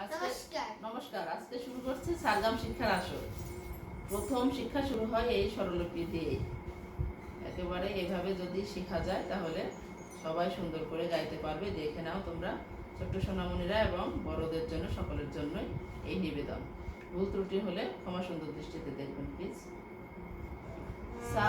নমস্কার। নমস্কার। আজকে শুরু করছে সারগাম শিক্ষার আসর। প্রথম শিক্ষা শুরু হয় এই স্বরলিপি দিয়ে একেবারে এভাবে যদি শেখা যায় তাহলে সবাই সুন্দর করে গাইতে পারবে। দেখে নাও তোমরা ছোট্ট সোনামণিরা এবং বড়দের জন্য সকলের জন্যই এই নিবেদন। ভুল ত্রুটি হলে ক্ষমা সুন্দর দৃষ্টিতে দেখবেন প্লিজ সা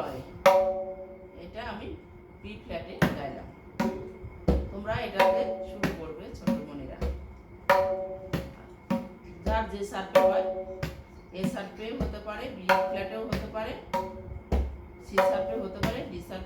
লয় এটা আমি বি ফ্ল্যাটে গাইলাম তোমরা এটাতে শুরু করবে ছোট মনিরা যার যে সার্পে হয় এ সার্পে হতে পারে বি ফ্ল্যাটেও হতে পারে সি সার্পে হতে পারে ডি সার্পে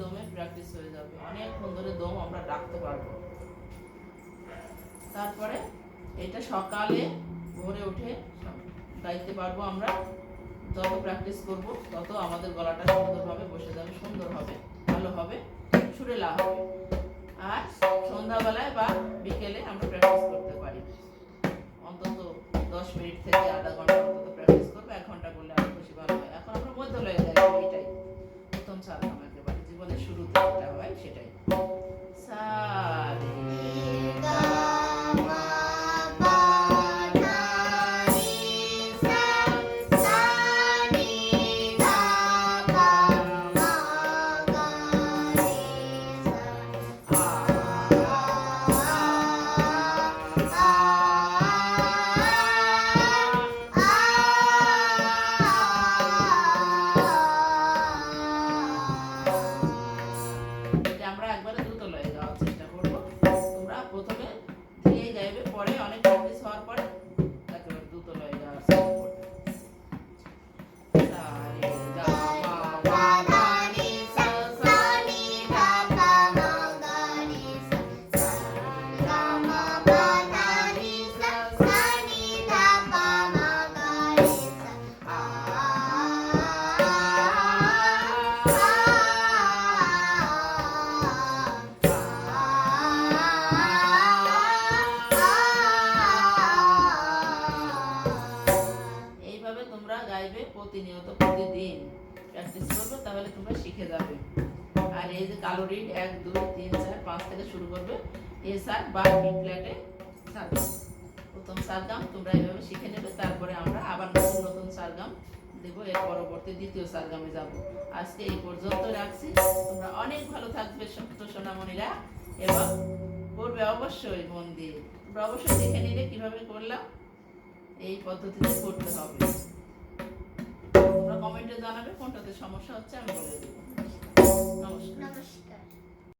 দমে প্র্যাকটিস হয়ে যাবে। অনেকক্ষণ ধরে দম আমরা রাখতে পারব। তারপরে এটা সকালে ভোরে উঠে গাইতে পারব আমরা। যত প্র্যাকটিস করব, তত আমাদের গলাটা সুন্দরভাবে বসে যাবে, সুন্দর হবে, ভালো হবে সুরেলা হবে। আর সন্ধ্যাবেলায় বা বিকেলে আমরা প্র্যাকটিস করতে পারি। অন্তত দশ মিনিট থেকে আধা ঘণ্টা সেটাই প্রতিদিন। প্র্যাকটিস করবে তাহলে তোমরা শিখে যাবে। আর এই যে কালো রিড, এক, দুই, তিন, চার, পাঁচ থেকে শুরু করবে। এ সার বা বি ফ্ল্যাটে সারগাম প্রথম সারগাম তোমরা এইভাবে শিখে নেবে, তারপরে আমরা আবার নতুন নতুন সারগাম দেবো। এর পরবর্তী দ্বিতীয় সারগামে যাব। আজকে এই পর্যন্ত রাখছি। তোমরা অনেক ভালো থাকবে সোনামণিরা। এবং করবে অবশ্যই মন দিয়ে। তোমরা অবশ্যই দেখে নিলে কীভাবে করলাম। এই পদ্ধতিতে করতে হবে। কমেন্টে জানাবে কোনটাতে সমস্যা হচ্ছে আমি বলে দেবো। নমস্কার। নমস্কার।